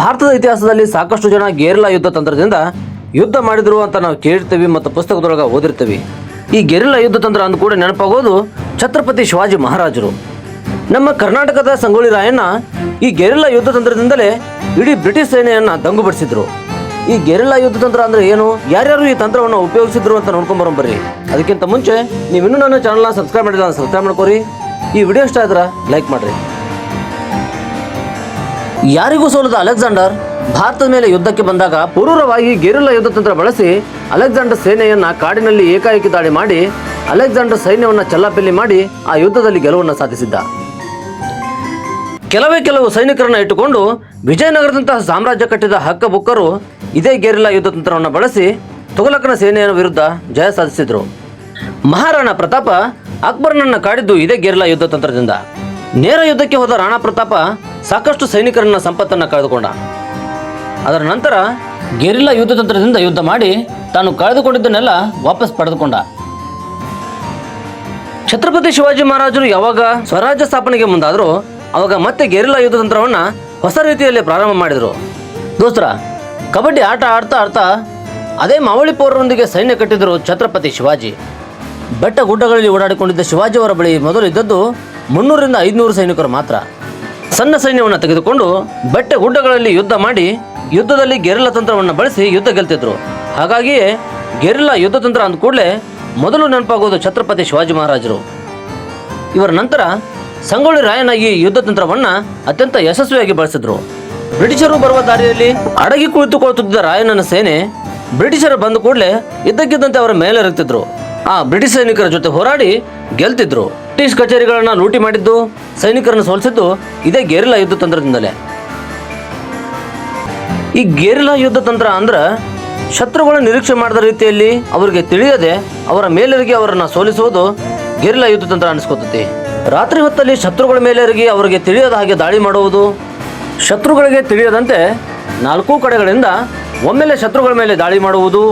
ಭಾರತದ ಇತಿಹಾಸದಲ್ಲಿ ಸಾಕಷ್ಟು ಜನ ಗೆರಿಲ್ಲಾ ಯುದ್ಧ ತಂತ್ರದಿಂದ ಯುದ್ಧ ಮಾಡಿದ್ರು ಅಂತ ನಾವು ಕೇಳಿರ್ತೀವಿ ಮತ್ತು ಪುಸ್ತಕದೊಳಗೆ ಓದಿರ್ತೀವಿ. ಈ ಗೆರಿಲ್ಲಾ ಯುದ್ಧ ತಂತ್ರ ಅಂದ ಕೂಡ ನೆನಪಾಗೋದು ಛತ್ರಪತಿ ಶಿವಾಜಿ ಮಹಾರಾಜರು. ನಮ್ಮ ಕರ್ನಾಟಕದ ಸಂಗೊಳ್ಳಿ ರಾಯಣ್ಣ ಈ ಗೆರಿಲ್ಲಾ ಯುದ್ಧ ತಂತ್ರದಿಂದಲೇ ಇಡೀ ಬ್ರಿಟಿಷ್ ಸೇನೆಯನ್ನ ದಂಗುಬಡಿಸಿದ್ರು ಈ ಗೆರಿಲ್ಲಾ ಯುದ್ಧ ತಂತ್ರ ಅಂದ್ರೆ ಏನು? ಯಾರ್ಯಾರು ಈ ತಂತ್ರವನ್ನು ಉಪಯೋಗಿಸಿದ್ರು ಅಂತ ನೋಡ್ಕೊಂಡ್ ಬರ್ರಿ. ಅದಕ್ಕಿಂತ ಮುಂಚೆ ನೀವು ಇನ್ನೂ ನನ್ನ ಚಾನಲ್ನ ಸಬ್ಸ್ಕ್ರೈಬ್ ಮಾಡಿಲ್ಲ ಸಬ್ಸ್ಕ್ರೈಬ್ ಮಾಡ್ಕೋರಿ. ಈ ವಿಡಿಯೋ ಇಷ್ಟ ಆದ್ರೆ ಲೈಕ್ ಮಾಡ್ರಿ. ಯಾರಿಗೂ ಸೋಲದ ಅಲೆಕ್ಸಾಂಡರ್ ಭಾರತದ ಮೇಲೆ ಯುದ್ಧಕ್ಕೆ ಬಂದಾಗ ಪೂರ್ವವಾಗಿ ಗೆರಿಲ್ಲಾ ಯುದ್ಧ ತಂತ್ರ ಬಳಸಿ ಅಲೆಕ್ಸಾಂಡರ್ ಸೇನೆಯನ್ನ ಕಾಡಿನಲ್ಲಿ ಏಕಾಏಕಿ ದಾಳಿ ಮಾಡಿ ಅಲೆಕ್ಸಾಂಡರ್ ಸೈನ್ಯವನ್ನ ಚಲ್ಲಾಪಿಲ್ಲಿ ಮಾಡಿ ಆ ಯುದ್ಧದಲ್ಲಿ ಗೆಲುವನ್ನು ಸಾಧಿಸಿದ್ದ. ಕೆಲವೇ ಕೆಲವು ಸೈನಿಕರನ್ನ ಇಟ್ಟುಕೊಂಡು ವಿಜಯನಗರದಂತಹ ಸಾಮ್ರಾಜ್ಯ ಕಟ್ಟಿದ ಹಕ್ಕ ಬುಕ್ಕರು ಇದೇ ಗೆರಿಲ್ಲಾ ಯುದ್ಧ ತಂತ್ರವನ್ನು ಬಳಸಿ ತುಗಲಕನ ಸೇನೆಯ ವಿರುದ್ಧ ಜಯ ಸಾಧಿಸಿದ್ರು. ಮಹಾರಾಣಾ ಪ್ರತಾಪ ಅಕ್ಬರ್ನನ್ನ ಕಾಡಿದ್ದು ಇದೇ ಗೆರಿಲ್ಲಾ ಯುದ್ಧ ತಂತ್ರದಿಂದ. ನೇರ ಯುದ್ಧಕ್ಕೆ ಹೋದ ರಾಣಾ ಪ್ರತಾಪ ಸಾಕಷ್ಟು ಸೈನಿಕರನ್ನ ಸಂಪತ್ತನ್ನು ಕಳೆದುಕೊಂಡ. ಅದರ ನಂತರ ಗೆರಿಲ್ಲಾ ಯುದ್ಧ ತಂತ್ರದಿಂದ ಯುದ್ಧ ಮಾಡಿ ತಾನು ಕಳೆದುಕೊಂಡಿದ್ದನ್ನೆಲ್ಲ ವಾಪಸ್ ಪಡೆದುಕೊಂಡ. ಛತ್ರಪತಿ ಶಿವಾಜಿ ಮಹಾರಾಜರು ಯಾವಾಗ ಸ್ವರಾಜ್ಯ ಸ್ಥಾಪನೆಗೆ ಮುಂದಾದರೂ ಅವಾಗ ಮತ್ತೆ ಗೆರಿಲ್ಲಾ ಯುದ್ಧ ತಂತ್ರವನ್ನು ಹೊಸ ರೀತಿಯಲ್ಲಿ ಪ್ರಾರಂಭ ಮಾಡಿದರು. ದೋಸ್ತರ, ಕಬಡ್ಡಿ ಆಟ ಆಡ್ತಾ ಆಡ್ತಾ ಅದೇ ಮಾವಳಿ ಪೌರರೊಂದಿಗೆ ಸೈನ್ಯ ಕಟ್ಟಿದರು ಛತ್ರಪತಿ ಶಿವಾಜಿ. ಬೆಟ್ಟ ಗುಡ್ಡಗಳಲ್ಲಿ ಓಡಾಡಿಕೊಂಡಿದ್ದ ಶಿವಾಜಿಯವರ ಬಳಿ ಮೊದಲು ಇದ್ದದ್ದು ಮುನ್ನೂರಿಂದ ಐದುನೂರು ಸೈನಿಕರು ಮಾತ್ರ. ಸಣ್ಣ ಸೈನ್ಯವನ್ನು ತೆಗೆದುಕೊಂಡು ಬೆಟ್ಟ ಗುಡ್ಡಗಳಲ್ಲಿ ಯುದ್ಧ ಮಾಡಿ ಯುದ್ಧದಲ್ಲಿ ಗೆರಿಲ್ಲ ತಂತ್ರವನ್ನು ಬಳಸಿ ಯುದ್ಧ ಗೆಲ್ತಿದ್ರು. ಹಾಗಾಗಿಯೇ ಗೆರಿಲ್ಲ ಯುದ್ಧ ತಂತ್ರ ಅಂದ ಕೂಡಲೇ ಮೊದಲು ನೆನಪಾಗೋದು ಛತ್ರಪತಿ ಶಿವಾಜಿ ಮಹಾರಾಜರು. ಇವರ ನಂತರ ಸಂಗೊಳ್ಳಿ ರಾಯಣ್ಣ ಈ ಯುದ್ಧ ತಂತ್ರವನ್ನು ಅತ್ಯಂತ ಯಶಸ್ವಿಯಾಗಿ ಬಳಸಿದ್ರು. ಬ್ರಿಟಿಷರು ಬರುವ ದಾರಿಯಲ್ಲಿ ಅಡಗಿ ಕುಳಿತುಕೊಳ್ಳುತ್ತಿದ್ದ ರಾಯನನ ಸೇನೆ ಬ್ರಿಟಿಷರು ಬಂದ ಕೂಡಲೇ ಇದ್ದಕ್ಕಿದ್ದಂತೆ ಅವರ ಮೇಲೆ ಇರುತ್ತಿದ್ರು. ಆ ಬ್ರಿಟಿಷ್ ಸೈನಿಕರ ಜೊತೆ ಹೋರಾಡಿ ಗೆಲ್ತಿದ್ರು. ಬ್ರಿಟಿಷ್ ಕಚೇರಿಗಳನ್ನ ಲೂಟಿ ಮಾಡಿದ್ದು ಸೈನಿಕರನ್ನು ಸೋಲಿಸಿದ್ದು ಇದೇ ಗೇರಿಲ್ಲ ಯುದ್ಧ ತಂತ್ರದಿಂದಲೇ. ಈ ಗೇರಿಲ್ಲ ಯುದ್ಧ ತಂತ್ರ ಅಂದ್ರೆ ಶತ್ರುಗಳ ನಿರೀಕ್ಷೆ ಮಾಡದ ರೀತಿಯಲ್ಲಿ ಅವರಿಗೆ ತಿಳಿಯದೆ ಅವರ ಮೇಲರಿಗೆ ಅವರನ್ನು ಸೋಲಿಸುವುದು ಗೇರಿಲ್ಲ ಯುದ್ಧ ತಂತ್ರ ಅನಿಸ್ಕೋತತಿ. ರಾತ್ರಿ ಹೊತ್ತಲ್ಲಿ ಶತ್ರುಗಳ ಮೇಲರಿಗೆ ಅವರಿಗೆ ತಿಳಿಯದ ಹಾಗೆ ದಾಳಿ ಮಾಡುವುದು ಶತ್ರುಗಳಿಗೆ ತಿಳಿಯದಂತೆ ನಾಲ್ಕು ಕಡೆಗಳಿಂದ ಒಮ್ಮೆಲೆ ಶತ್ರುಗಳ ಮೇಲೆ ದಾಳಿ ಮಾಡುವುದು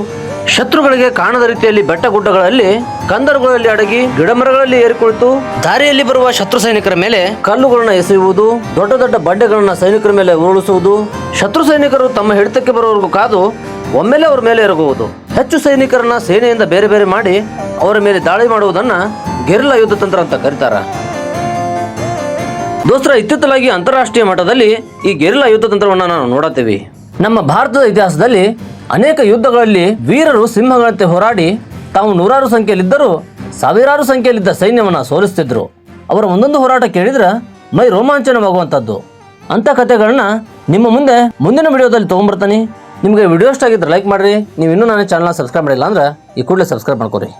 ಶತ್ರುಗಳಿಗೆ ಕಾಣದ ರೀತಿಯಲ್ಲಿ ಬೆಟ್ಟ ಗುಡ್ಡಗಳಲ್ಲಿ, ಕಂದರುಗಳಲ್ಲಿ ಅಡಗಿ ಗಿಡಮರಗಳಲ್ಲಿ ಮರಗಳಲ್ಲಿ ಕುಳಿತು ದಾರಿಯಲ್ಲಿ ಬರುವ ಶತ್ರು ಸೈನಿಕರ ಮೇಲೆ ಕಲ್ಲುಗಳನ್ನ ಎಸೆಯುವುದು, ದೊಡ್ಡ ದೊಡ್ಡ ಬಂಡೆಗಳನ್ನ ಸೈನಿಕರ ಮೇಲೆ ಉರುಳಿಸುವುದು, ಶತ್ರು ಸೈನಿಕರು ತಮ್ಮ ಹಿಡಿತಕ್ಕೆ ಬರುವವರೆಗೂ ಕಾದು ಒಮ್ಮೆಲೆ ಅವರ ಮೇಲೆ ಎರಗುವುದು. ಹೆಚ್ಚು ಸೈನಿಕರನ್ನ ಸೇನೆಯಿಂದ ಬೇರೆ ಬೇರೆ ಮಾಡಿ ಅವರ ಮೇಲೆ ದಾಳಿ ಮಾಡುವುದನ್ನ ಗೆರಿಲ್ಲಾ ಯುದ್ಧ ತಂತ್ರ ಅಂತ ಕರೀತಾರ. ದೋಸ್ತರ, ಇತ್ತಿತ್ತಲಾಗಿ ಅಂತಾರಾಷ್ಟ್ರೀಯ ಮಟ್ಟದಲ್ಲಿ ಈ ಗೆರಿಲ್ಲಾ ಯುದ್ಧ ತಂತ್ರವನ್ನು ನಾವು ನೋಡುತ್ತೀವಿ. ನಮ್ಮ ಭಾರತದ ಇತಿಹಾಸದಲ್ಲಿ ಅನೇಕ ಯುದ್ಧಗಳಲ್ಲಿ ವೀರರು ಸಿಂಹಗಳಂತೆ ಹೋರಾಡಿ ತಾವು ನೂರಾರು ಸಂಖ್ಯೆಯಲ್ಲಿದ್ದರೂ ಸಾವಿರಾರು ಸಂಖ್ಯೆಯಲ್ಲಿದ್ದ ಸೈನ್ಯವನ್ನು ಸೋಲಿಸ್ತಿದ್ರು. ಅವರ ಒಂದೊಂದು ಹೋರಾಟ ಕೇಳಿದ್ರೆ ಮೈ ರೋಮಾಂಚನವಾಗುವಂಥದ್ದು ಅಂಥ ಕಥೆಗಳನ್ನ ನಿಮ್ಮ ಮುಂದೆ ಮುಂದಿನ ವಿಡಿಯೋದಲ್ಲಿ ತೊಗೊಂಬರ್ತಾನೆ ನಿಮಗೆ ವಿಡಿಯೋ ಇಷ್ಟ ಆಗಿದ್ರೆ ಲೈಕ್ ಮಾಡಿರಿ. ನೀವು ಇನ್ನೂ ನನ್ನ ಚಾನಲ್ನ ಸಬ್ಸ್ಕ್ರೈಬ್ ಮಾಡಿಲ್ಲ ಅಂದ್ರೆ ಈ ಕೂಡಲೇ ಸಬ್ಸ್ಕ್ರೈಬ್ ಮಾಡ್ಕೊರಿ.